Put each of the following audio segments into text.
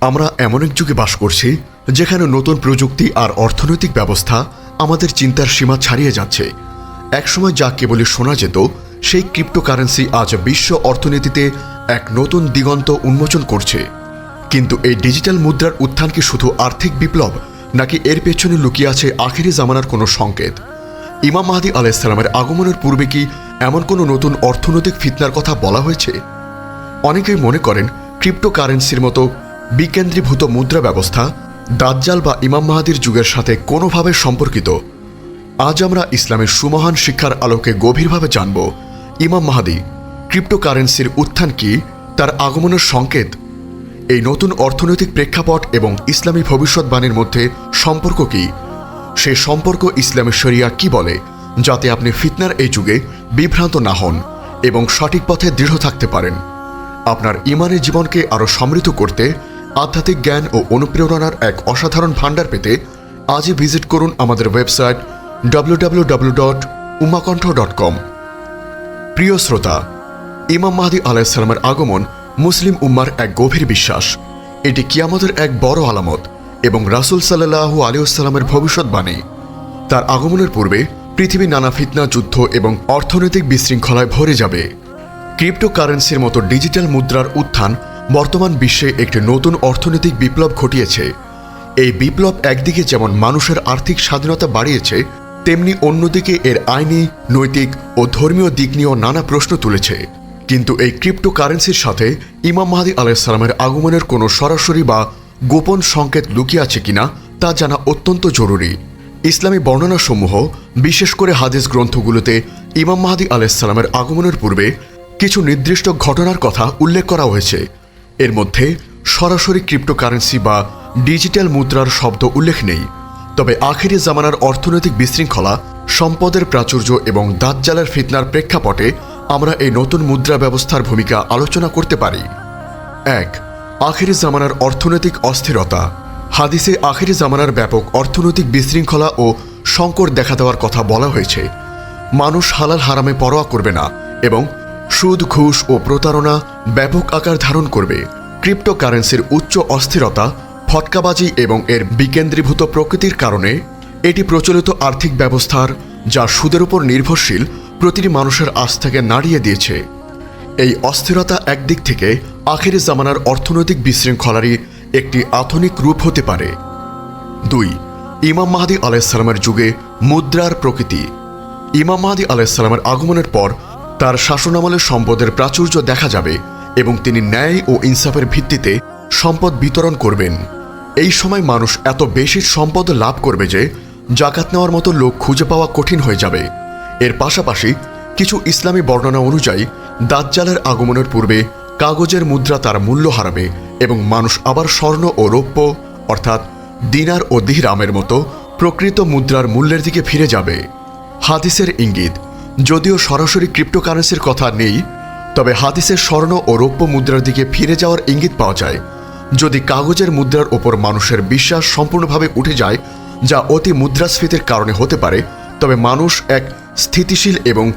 আমরা এমন এক যুগে বাস করছি যেখানে নতুন প্রযুক্তি আর অর্থনৈতিক ব্যবস্থা আমাদের চিন্তার সীমা ছাড়িয়ে যাচ্ছে। একসময় যা কেবলই শোনা যেত, সেই ক্রিপ্টোকারেন্সি আজ বিশ্ব অর্থনীতিতে এক নতুন দিগন্ত উন্মোচন করছে। কিন্তু এই ডিজিটাল মুদ্রার উত্থান কি শুধু আর্থিক বিপ্লব, নাকি এর পেছনে লুকিয়ে আছে আখেরি জামানার কোনো সংকেত? ইমাম মাহাদি আলাইসালামের আগমনের পূর্বে কি এমন কোনো নতুন অর্থনৈতিক ফিতনার কথা বলা হয়েছে? অনেকেই মনে করেন, ক্রিপ্টোকারেন্সির মতো বিকেন্দ্রীভূত মুদ্রা ব্যবস্থা, দাজ্জাল বা ইমাম মাহাদির যুগের সাথে কোনোভাবে সম্পর্কিত। আজ আমরা ইসলামের সুমহান শিক্ষার আলোকে গভীরভাবে জানব, ইমাম মাহাদি, ক্রিপ্টোকারেন্সির উত্থান কি, তার আগমনের সংকেত? এই নতুন অর্থনৈতিক প্রেক্ষাপট এবং ইসলামী ভবিষ্যৎবাণীর মধ্যে সম্পর্ক কি? সে সম্পর্ক ইসলামের শরিয়া কি বলে, যাতে আপনি ফিতনার এই যুগে বিভ্রান্ত না হন এবং সঠিক পথে দৃঢ় থাকতে পারেন? আপনার ইমানের জীবনকে আরও সমৃদ্ধ করতে আধ্যাত্মিক জ্ঞান ও অনুপ্রেরণার এক অসাধারণ ভাণ্ডার পেতে আজই ভিজিট করুন আমাদের website www.umakonth.com dot dot com প্রিয় শ্রোতা, ইমাম মাহাদি আলাইসালামের আগমন মুসলিম উম্মার এক গভীর বিশ্বাস। এটি কিয়ামতের এক বড় আলামত এবং রাসুল সাল্লাহু আলিউসালামের ভবিষ্যৎবাণী তার আগমনের পূর্বে পৃথিবী নানা ফিতনা, যুদ্ধ এবং অর্থনৈতিক বিশৃঙ্খলায় ভরে যাবে। ক্রিপ্টোকারেন্সির মতো ডিজিটাল মুদ্রার উত্থান বর্তমান বিশ্বে একটি নতুন অর্থনৈতিক বিপ্লব ঘটিয়েছে। এই বিপ্লব একদিকে যেমন মানুষের আর্থিক স্বাধীনতা বাড়িয়েছে, তেমনি অন্যদিকে এর আইনি, নৈতিক ও ধর্মীয় দিক নিয়েও নানা প্রশ্ন তুলেছে। কিন্তু এই ক্রিপ্টোকারেন্সির সাথে ইমাম মাহাদি আলাইসালামের আগমনের কোনো সরাসরি বা গোপন সংকেত লুকিয়ে আছে কিনা, তা জানা অত্যন্ত জরুরি। ইসলামী বর্ণনাসমূহ, বিশেষ করে হাদিস গ্রন্থগুলোতে ইমাম মাহাদি আলাইসালামের আগমনের পূর্বে কিছু নির্দিষ্ট ঘটনার কথা উল্লেখ করা হয়েছে। এর মধ্যে সরাসরি ক্রিপ্টোকারেন্সি বা ডিজিটাল মুদ্রার শব্দ উল্লেখ নেই, তবে আখেরি জামানার অর্থনৈতিক বিশৃঙ্খলা, সম্পদের প্রাচুর্য এবং দাঁতজালের ফিতনার প্রেক্ষাপটে আমরা এই নতুন মুদ্রা ব্যবস্থার ভূমিকা আলোচনা করতে পারি। এক, আখেরি জামানার অর্থনৈতিক অস্থিরতা। হাদিসে আখেরি জামানার ব্যাপক অর্থনৈতিক বিশৃঙ্খলা ও সংকট দেখা দেওয়ার কথা বলা হয়েছে। মানুষ হালাল হারামে পরোয়া করবে না এবং সুদ, ঘুষ ও প্রতারণা ব্যাপক আকার ধারণ করবে। ক্রিপ্টোকারেন্সির উচ্চ অস্থিরতা, ফটকাবাজি এবং এর বিকেন্দ্রীভূত প্রকৃতির কারণে এটি প্রচলিত আর্থিক ব্যবস্থার, যা সুদের উপর নির্ভরশীল, প্রতিটি মানুষের আস্থাকে নাড়িয়ে দিয়েছে। এই অস্থিরতা একদিক থেকে আখেরি জামানার অর্থনৈতিক বিশৃঙ্খলারই একটি আধুনিক রূপ হতে পারে। দুই, ইমাম মাহাদি আলাইসালামের যুগে মুদ্রার প্রকৃতি। ইমাম মাহাদি আলাইসালামের আগমনের পর তার শাসনামলের সম্পদের প্রাচুর্য দেখা যাবে এবং তিনি ন্যায় ও ইনসাফের ভিত্তিতে সম্পদ বিতরণ করবেন। এই সময় মানুষ এত বেশি সম্পদ লাভ করবে যে জাকাত নেওয়ার মতো লোক খুঁজে পাওয়া কঠিন হয়ে যাবে। এর পাশাপাশি কিছু ইসলামী বর্ণনা অনুযায়ী, দাজ্জালের আগমনের পূর্বে কাগজের মুদ্রা তার মূল্য হারাবে এবং মানুষ আবার স্বর্ণ ও রৌপ্য, অর্থাৎ দিনার ও দিহরামের মতো প্রকৃত মুদ্রার মূল্যের দিকে ফিরে যাবে। হাদিসের ইঙ্গিত যদিও সরাসরি ক্রিপ্টোকারেন্সির কথা নেই, তবে হাদিসের স্বর্ণ ও রৌপ্য মুদ্রার দিকে ফিরে যাওয়ার ইঙ্গিত পাওয়া যায়। যদি কাগজের মুদ্রার ওপর মানুষের বিশ্বাস সম্পূর্ণভাবে উঠে যায়, যা অতি মুদ্রাস্ফীতির কারণে হতে পারে, তবে মানুষ এক স্থিতিশীল এবং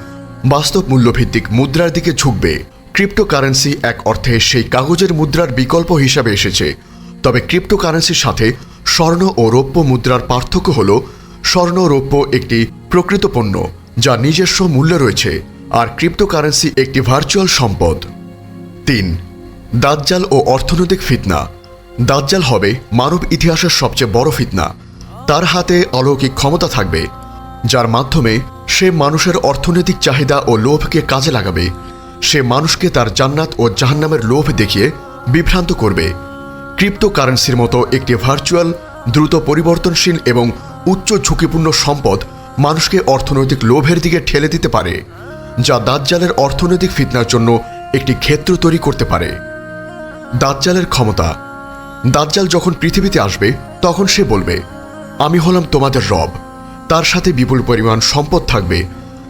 বাস্তব মূল্যভিত্তিক মুদ্রার দিকে ঝুঁকবে। ক্রিপ্টোকারেন্সি এক অর্থে সেই কাগজের মুদ্রার বিকল্প হিসাবে এসেছে, তবে ক্রিপ্টোকারেন্সির সাথে স্বর্ণ ও রৌপ্য মুদ্রার পার্থক্য হল, স্বর্ণ রৌপ্য একটি প্রকৃত পণ্য। যা নিজস্ব মূল্য রয়েছে আর ক্রিপ্টোকারেন্সি একটি ভার্চুয়াল সম্পদ। তিন, দাজ্জাল ও অর্থনৈতিক ফিতনা। দাজ্জাল হবে মানব ইতিহাসের সবচেয়ে বড় ফিতনা। তার হাতে অলৌকিক ক্ষমতা থাকবে, যার মাধ্যমে সে মানুষের অর্থনৈতিক চাহিদা ও লোভকে কাজে লাগাবে। সে মানুষকে তার জান্নাত ও জাহান্নামের লোভ দেখিয়ে বিভ্রান্ত করবে। ক্রিপ্টোকারেন্সির মতো একটি ভার্চুয়াল দ্রুত পরিবর্তনশীল এবং উচ্চ ঝুঁকিপূর্ণ সম্পদ মানুষকে অর্থনৈতিক লোভের দিকে ঠেলে দিতে পারে, যা দাজ্জালের অর্থনৈতিক ফিতনার জন্য একটি ক্ষেত্র তৈরি করতে পারে। দাজ্জালের ক্ষমতা। দাজ্জাল যখন পৃথিবীতে আসবে, তখন সে বলবে, আমি হলাম তোমাদের রব। তার সাথে বিপুল পরিমাণ সম্পদ থাকবে,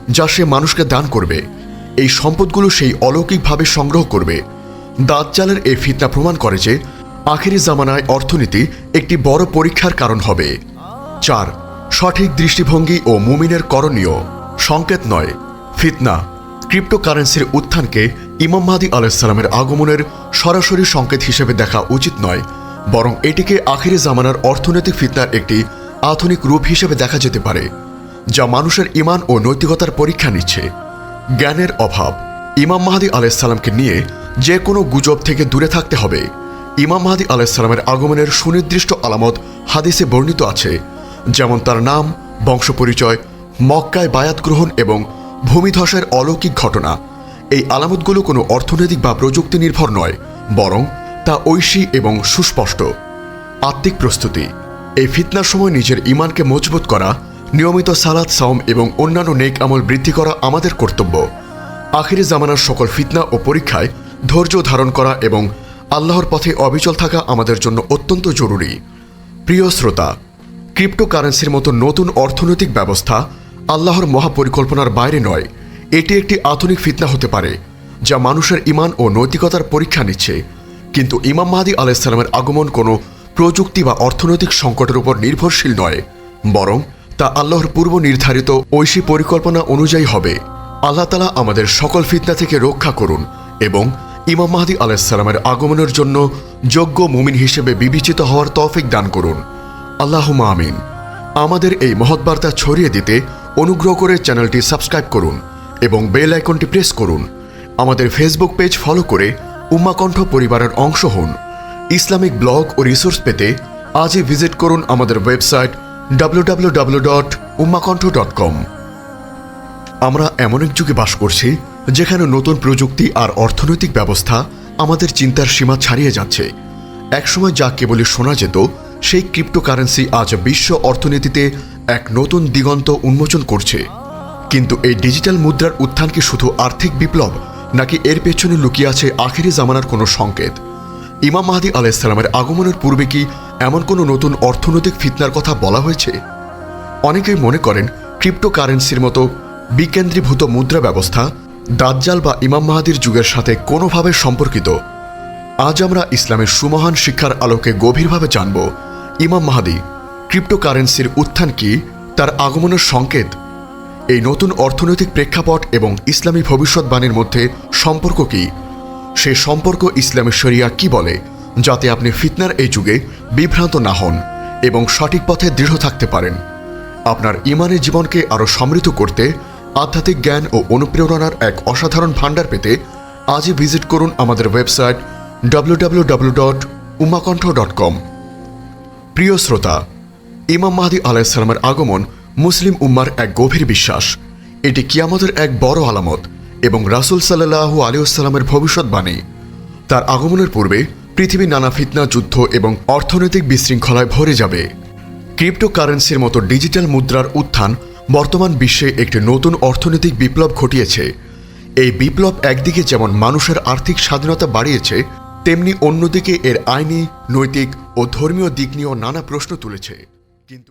যা সে মানুষকে দান করবে। এই সম্পদগুলো সেই অলৌকিকভাবে সংগ্রহ করবে। দাজ্জালের এই ফিতনা প্রমাণ করে যে, আখেরি জামানায় অর্থনীতি একটি বড় পরীক্ষার কারণ হবে। চার সঠিক দৃষ্টিভঙ্গি ও মুমিনের করণীয়। সংকেত নয়, ফিতনা। ক্রিপ্টোকারেন্সির উত্থানকে ইমাম মাহাদি আলাইসালামের আগমনের সরাসরি সংকেত হিসেবে দেখা উচিত নয়, বরং এটিকে আখিরি জামানার অর্থনৈতিক ফিতনার একটি আধুনিক রূপ হিসেবে দেখা যেতে পারে, যা মানুষের ইমান ও নৈতিকতার পরীক্ষা নিচ্ছে। জ্ঞানের অভাব। ইমাম মাহাদি আলাইসাল্লামকে নিয়ে যে কোনো গুজব থেকে দূরে থাকতে হবে। ইমাম মাহাদি আলাইসাল্লামের আগমনের সুনির্দিষ্ট আলামত হাদিসে বর্ণিত আছে যেমন তার নাম, বংশপরিচয়, মক্কায় বায়াত গ্রহণ এবং ভূমিধসের অলৌকিক ঘটনা। এই আলামতগুলো কোনো অর্থনৈতিক বা প্রযুক্তি নির্ভর নয়, বরং তা ঐশী এবং সুস্পষ্ট। আত্মিক প্রস্তুতি। এই ফিতনার সময় নিজের ইমানকে মজবুত করা, নিয়মিত সালাদ সাওম এবং অন্যান্য নেক আমল বৃদ্ধি করা আমাদের কর্তব্য। আখিরি জামানার সকল ফিতনা ও পরীক্ষায় ধৈর্য ধারণ করা এবং আল্লাহর পথে অবিচল থাকা আমাদের জন্য অত্যন্ত জরুরি। প্রিয় শ্রোতা ক্রিপ্টোকারেন্সির মতো নতুন অর্থনৈতিক ব্যবস্থা আল্লাহর মহাপরিকল্পনার বাইরে নয়, এটি একটি আধুনিক ফিতনা হতে পারে, যা মানুষের ইমান ও নৈতিকতার পরীক্ষা নিচ্ছে। কিন্তু ইমাম মাহাদি আলাইসালামের আগমন কোনো প্রযুক্তি বা অর্থনৈতিক সংকটের উপর নির্ভরশীল নয়, বরং তা আল্লাহর পূর্ব নির্ধারিত ঐশী পরিকল্পনা অনুযায়ী হবে। আল্লাহ তালা আমাদের সকল ফিতনা থেকে রক্ষা করুন এবং ইমাম মাহাদি আলাইসালামের আগমনের জন্য যোগ্য মুমিন হিসেবে বিবেচিত হওয়ার তৌফিক দান করুন। আল্লাহুমা আমিন। আমাদের এই মহৎ বার্তা ছড়িয়ে দিতে অনুগ্রহ করে চ্যানেলটি সাবস্ক্রাইব করুন এবং বেল আইকনটি প্রেস করুন। আমাদের ফেসবুক পেজ ফলো করে উম্মাকণ্ঠ পরিবারের অংশ হন। ইসলামিক ব্লগ ও রিসোর্স পেতে আজই ভিজিট করুন আমাদের website W dot dot com আমরা এমন এক যুগে বাস করছি যেখানে নতুন প্রযুক্তি আর অর্থনৈতিক ব্যবস্থা আমাদের চিন্তার সীমা ছাড়িয়ে যাচ্ছে। একসময় যা কেবলই শোনা যেত সেই ক্রিপ্টোকারেন্সি আজ বিশ্ব অর্থনীতিতে এক নতুন দিগন্ত উন্মোচন করছে। কিন্তু এই ডিজিটাল মুদ্রার উত্থান কি শুধু আর্থিক বিপ্লব, নাকি এর পেছনে লুকিয়ে আছে আখেরি জামানার কোনো সংকেত? ইমাম মাহাদি আলাইসালামের আগমনের পূর্বে কি এমন কোনো নতুন অর্থনৈতিক ফিতনার কথা বলা হয়েছে? অনেকেই মনে করেন ক্রিপ্টোকারেন্সির মতো বিকেন্দ্রীভূত মুদ্রা ব্যবস্থা দাজ্জাল বা ইমাম মাহাদির যুগের সাথে কোনোভাবে সম্পর্কিত। আজ আমরা ইসলামের সুমহান শিক্ষার আলোকে গভীরভাবে জানব ইমাম মাহাদি ক্রিপ্টোকারেন্সির উত্থান কি তার আগমনের সংকেত? এই নতুন অর্থনৈতিক প্রেক্ষাপট এবং ইসলামী ভবিষ্যৎবাণীর মধ্যে সম্পর্ক কি? সে সম্পর্ক ইসলামী শরিয়া কি বলে, যাতে আপনি ফিতনার এই যুগে বিভ্রান্ত না হন এবং সঠিক পথে দৃঢ় থাকতে পারেন? আপনার ইমানের জীবনকে আরও সমৃদ্ধ করতে আধ্যাত্মিক জ্ঞান ও অনুপ্রেরণার এক অসাধারণ ভাণ্ডার পেতে আজই ভিজিট করুন আমাদের website W dot Umakantha dot com প্রিয় শ্রোতা, ইমাম মাহাদি আলাইসালামের আগমন মুসলিম উম্মার এক গভীর বিশ্বাস। এটি কিয়ামতের এক বড় আলামত এবং রাসুল সাল্লাহ আলিউসালামের ভবিষ্যৎবাণী তার আগমনের পূর্বে পৃথিবী নানা ফিতনা, যুদ্ধ এবং অর্থনৈতিক বিশৃঙ্খলায় ভরে যাবে। ক্রিপ্টোকারেন্সির মতো ডিজিটাল মুদ্রার উত্থান বর্তমান বিশ্বে একটি নতুন অর্থনৈতিক বিপ্লব ঘটিয়েছে। এই বিপ্লব একদিকে যেমন মানুষের আর্থিক স্বাধীনতা বাড়িয়েছে তেমনি অন্যদিকে এর আইনি নৈতিক ও ধর্মীয় দিক নিয়েও নানা প্রশ্ন তুলেছে। কিন্তু